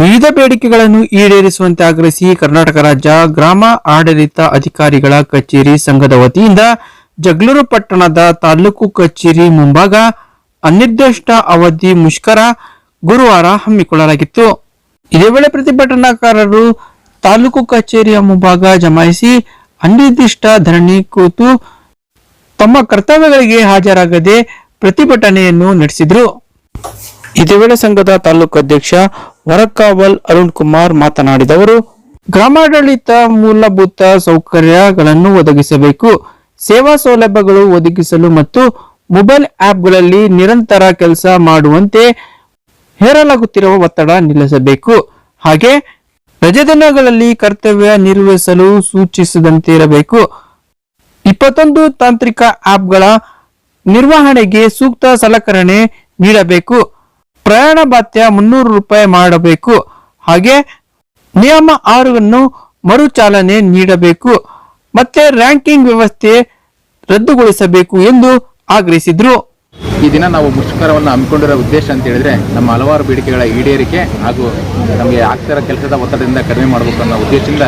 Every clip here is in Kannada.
ವಿವಿಧ ಬೇಡಿಕೆಗಳನ್ನು ಈಡೇರಿಸುವಂತೆ ಆಗ್ರಹಿಸಿ ಕರ್ನಾಟಕ ರಾಜ್ಯ ಗ್ರಾಮ ಆಡಳಿತ ಅಧಿಕಾರಿಗಳ ಕಚೇರಿ ಸಂಘದ ವತಿಯಿಂದ ಜಗಳೂರು ಪಟ್ಟಣದ ತಾಲೂಕು ಕಚೇರಿ ಮುಂಭಾಗ ಅನಿರ್ದಿಷ್ಟ ಅವಧಿ ಮುಷ್ಕರ ಗುರುವಾರ ಹಮ್ಮಿಕೊಳ್ಳಲಾಗಿತ್ತು. ಇದೇ ವೇಳೆ ಪ್ರತಿಭಟನಾಕಾರರು ತಾಲೂಕು ಕಚೇರಿಯ ಮುಂಭಾಗ ಜಮಾಯಿಸಿ ಅನಿರ್ದಿಷ್ಟ ಧರಣಿ ಕೂತು ತಮ್ಮ ಕರ್ತವ್ಯಗಳಿಗೆ ಹಾಜರಾಗದೆ ಪ್ರತಿಭಟನೆಯನ್ನು ನಡೆಸಿದರು. ಇದೇ ವೇಳೆ ಸಂಘದ ತಾಲೂಕು ಅಧ್ಯಕ್ಷ ವರಕಾವಲ್ ಅರುಣ್ ಕುಮಾರ್ ಮಾತನಾಡಿದವರು, ಗ್ರಾಮಾಡಳಿತ ಮೂಲಭೂತ ಸೌಕರ್ಯಗಳನ್ನು ಒದಗಿಸಬೇಕು, ಸೇವಾ ಸೌಲಭ್ಯಗಳು ಒದಗಿಸಲು ಮತ್ತು ಮೊಬೈಲ್ ಆಪ್ಗಳಲ್ಲಿ ನಿರಂತರ ಕೆಲಸ ಮಾಡುವಂತೆ ಹೇರಲಾಗುತ್ತಿರುವ ಒತ್ತಡ ನಿಲ್ಲಿಸಬೇಕು. ಹಾಗೆ ರಜೆ ದಿನಗಳಲ್ಲಿ ಕರ್ತವ್ಯ ನಿರ್ವಹಿಸಲು ಸೂಚಿಸದಂತೆ ಇರಬೇಕು. ಇಪ್ಪತ್ತೊಂದು ತಾಂತ್ರಿಕ ಆಪ್ಗಳ ನಿರ್ವಹಣೆಗೆ ಸೂಕ್ತ ಸಲಕರಣೆ ನೀಡಬೇಕು. ಪ್ರಯಾಣ ಭತ್ಯ ಮುನ್ನೂರು ರೂಪಾಯಿ ಮಾಡಬೇಕು. ಹಾಗೆ ನಿಯಮ ಆರನ್ನು ಮರುಚಾಲನೆ ನೀಡಬೇಕು. ಮತ್ತೆ ರ್ಯಾಂಕಿಂಗ್ ವ್ಯವಸ್ಥೆ ರದ್ದುಗೊಳಿಸಬೇಕು ಎಂದು ಆಗ್ರಹಿಸಿದ್ರು. ಈ ದಿನ ನಾವು ಮುಷ್ಕರವನ್ನು ಹಮ್ಮಿಕೊಂಡಿರೋ ಉದ್ದೇಶ ಅಂತ ಹೇಳಿದ್ರೆ ನಮ್ಮ ಹಲವಾರು ಬೇಡಿಕೆಗಳ ಈಡೇರಿಕೆ ಹಾಗೂ ನಮಗೆ ಆಗ್ತಿರೋ ಕೆಲಸದ ಒತ್ತಡದಿಂದ ಕಡಿಮೆ ಮಾಡಬೇಕು ಅನ್ನೋ ಉದ್ದೇಶದಿಂದ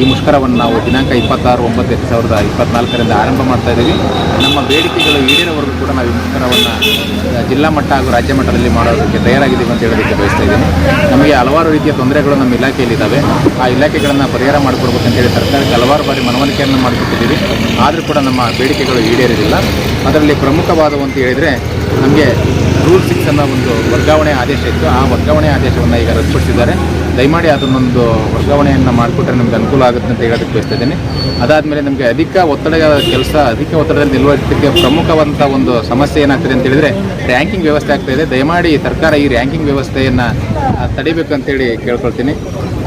ಈ ಮುಷ್ಕರವನ್ನು ನಾವು ದಿನಾಂಕ ಇಪ್ಪತ್ತಾರು, ಒಂಬತ್ತು, ಎರಡು ಸಾವಿರದ ಇಪ್ಪತ್ನಾಲ್ಕರಿಂದ ಆರಂಭ ಮಾಡ್ತಾ ಇದ್ದೀವಿ. ನಮ್ಮ ಬೇಡಿಕೆಗಳು ಈಡೇರವರೆಗೂ ಕೂಡ ನಾವು ಈ ಮುಷ್ಕರವನ್ನು ಜಿಲ್ಲಾ ಮಟ್ಟ ಹಾಗೂ ರಾಜ್ಯ ಮಟ್ಟದಲ್ಲಿ ಮಾಡೋದಕ್ಕೆ ತಯಾರಾಗಿದ್ದೀವಿ ಅಂತ ಹೇಳೋದಕ್ಕೆ ಬಯಸ್ತಾ ಇದ್ದೀನಿ. ನಮಗೆ ಹಲವಾರು ರೀತಿಯ ತೊಂದರೆಗಳು ನಮ್ಮ ಇಲಾಖೆಯಲ್ಲಿದ್ದಾವೆ. ಆ ಇಲಾಖೆಗಳನ್ನು ಪರಿಹಾರ ಮಾಡಿಕೊಡ್ಬೇಕಂತೇಳಿ ಸರ್ಕಾರಕ್ಕೆ ಹಲವಾರು ಬಾರಿ ಮನವರಿಕೆಯನ್ನು ಮಾಡಿಕೊಟ್ಟಿದ್ದೀವಿ. ಆದರೂ ಕೂಡ ನಮ್ಮ ಬೇಡಿಕೆಗಳು ಈಡೇರಿದಿಲ್ಲ ಅದರಲ್ಲಿ ಪ್ರಮುಖವಾದವು ಅಂತ ಹೇಳಿದರೆ ನಮಗೆ ರೂಲ್ ಸಿಕ್ಸ್ ಅನ್ನೋ ಒಂದು ವರ್ಗಾವಣೆ ಆದೇಶ ಇತ್ತು. ಆ ವರ್ಗಾವಣೆ ಆದೇಶವನ್ನು ಈಗ ರದ್ದುಪಡಿಸಿದ್ದಾರೆ. ದಯಮಾಡಿ ಅದನ್ನೊಂದು ವರ್ಗಾವಣೆಯನ್ನು ಮಾಡಿಕೊಟ್ರೆ ನಮಗೆ ಅನುಕೂಲ ಆಗುತ್ತೆ ಅಂತ ಹೇಳೋದಕ್ಕೆ ಬಯಸ್ತಾ ಇದ್ದೀನಿ. ಅದಾದಮೇಲೆ ನಮಗೆ ಅಧಿಕ ಒತ್ತಡದ ಕೆಲಸ, ಅಧಿಕ ಒತ್ತಡದಲ್ಲಿ ನಿಲ್ಲುವುದಕ್ಕೆ ಪ್ರಮುಖವಂಥ ಒಂದು ಸಮಸ್ಯೆ ಏನಾಗ್ತದೆ ಅಂತ ಹೇಳಿದರೆ ರ್ಯಾಂಕಿಂಗ್ ವ್ಯವಸ್ಥೆ ಆಗ್ತಾ ಇದೆ. ದಯಮಾಡಿ ಸರ್ಕಾರ ಈ ರ್ಯಾಂಕಿಂಗ್ ವ್ಯವಸ್ಥೆಯನ್ನು ತಡಿಬೇಕು ಅಂತೇಳಿ ಕೇಳ್ಕೊಳ್ತೀನಿ.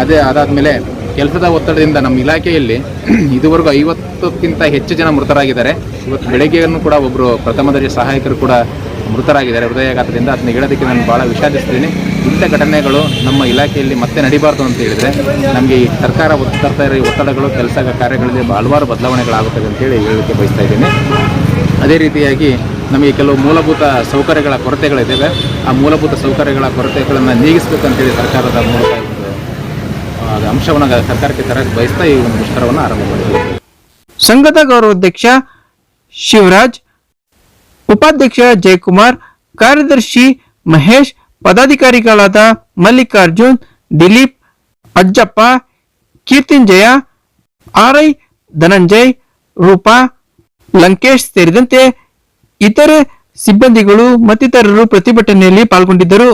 ಅದೇ ಅದಾದಮೇಲೆ ಕೆಲಸದ ಒತ್ತಡದಿಂದ ನಮ್ಮ ಇಲಾಖೆಯಲ್ಲಿ ಇದುವರೆಗೂ ಐವತ್ತಕ್ಕಿಂತ ಹೆಚ್ಚು ಜನ ಮೃತರಾಗಿದ್ದಾರೆ. ಇವತ್ತು ಬೆಳಗ್ಗೆಯನ್ನು ಕೂಡ ಒಬ್ಬರು ಪ್ರಥಮ ದರ್ಜೆ ಸಹಾಯಕರು ಕೂಡ ಮೃತರಾಗಿದ್ದಾರೆ. ಹೃದಯಾಘಾತದಿಂದ ಅದನ್ನ ಹೇಳೋದಕ್ಕೆ ನಾನು ಭಾಳ ವಿಷಾದಿಸ್ತೀನಿ. ಇಂಥ ಘಟನೆಗಳು ನಮ್ಮ ಇಲಾಖೆಯಲ್ಲಿ ಮತ್ತೆ ನಡಿಬಾರ್ದು ಅಂತ ಹೇಳಿದರೆ ನಮಗೆ ಈ ಸರ್ಕಾರ ತರ್ತಾ ಇರೋ ಒತ್ತಡಗಳು, ಕೆಲಸ ಕಾರ್ಯಗಳಲ್ಲಿ ಹಲವಾರು ಬದಲಾವಣೆಗಳಾಗುತ್ತವೆ ಅಂತೇಳಿ ಹೇಳಲಿಕ್ಕೆ ಬಯಸ್ತಾ ಇದ್ದೀನಿ. ಅದೇ ರೀತಿಯಾಗಿ ನಮಗೆ ಕೆಲವು ಮೂಲಭೂತ ಸೌಕರ್ಯಗಳ ಕೊರತೆಗಳಿದ್ದಾವೆ ಆ ಮೂಲಭೂತ ಸೌಕರ್ಯಗಳ ಕೊರತೆಗಳನ್ನು ನೀಗಿಸಬೇಕಂತೇಳಿ ಸರ್ಕಾರದ ಮೂಲಕ ಒಂದು ಅಂಶವನ್ನು ಸರ್ಕಾರಕ್ಕೆ ತರಕ್ಕೆ ಬಯಸ್ತಾ ಈ ಒಂದು ಮುಷ್ಕರವನ್ನು ಆರಂಭ ಮಾಡಿದ್ದೇವೆ. ಸಂಘದ ಗೌರವಾಧ್ಯಕ್ಷ ಶಿವರಾಜ್, ಉಪಾಧ್ಯಕ್ಷ ಜಯಕುಮಾರ್, ಕಾರ್ಯದರ್ಶಿ ಮಹೇಶ್ ಪದಾಧಿಕಾರಿಗಳಾದ ಮಲ್ಲಿಕಾರ್ಜುನ್, ದಿಲೀಪ್, ಅಜ್ಜಪ್ಪ, ಕೀರ್ತಿಂಜಯ, ಆರ್ಐ ಧನಂಜಯ್, ರೂಪಾ, ಲಂಕೇಶ್ ಸೇರಿದಂತೆ ಇತರೆ ಸಿಬ್ಬಂದಿಗಳು ಮತ್ತಿತರರು ಪ್ರತಿಭಟನೆಯಲ್ಲಿ ಪಾಲ್ಗೊಂಡಿದ್ದರು.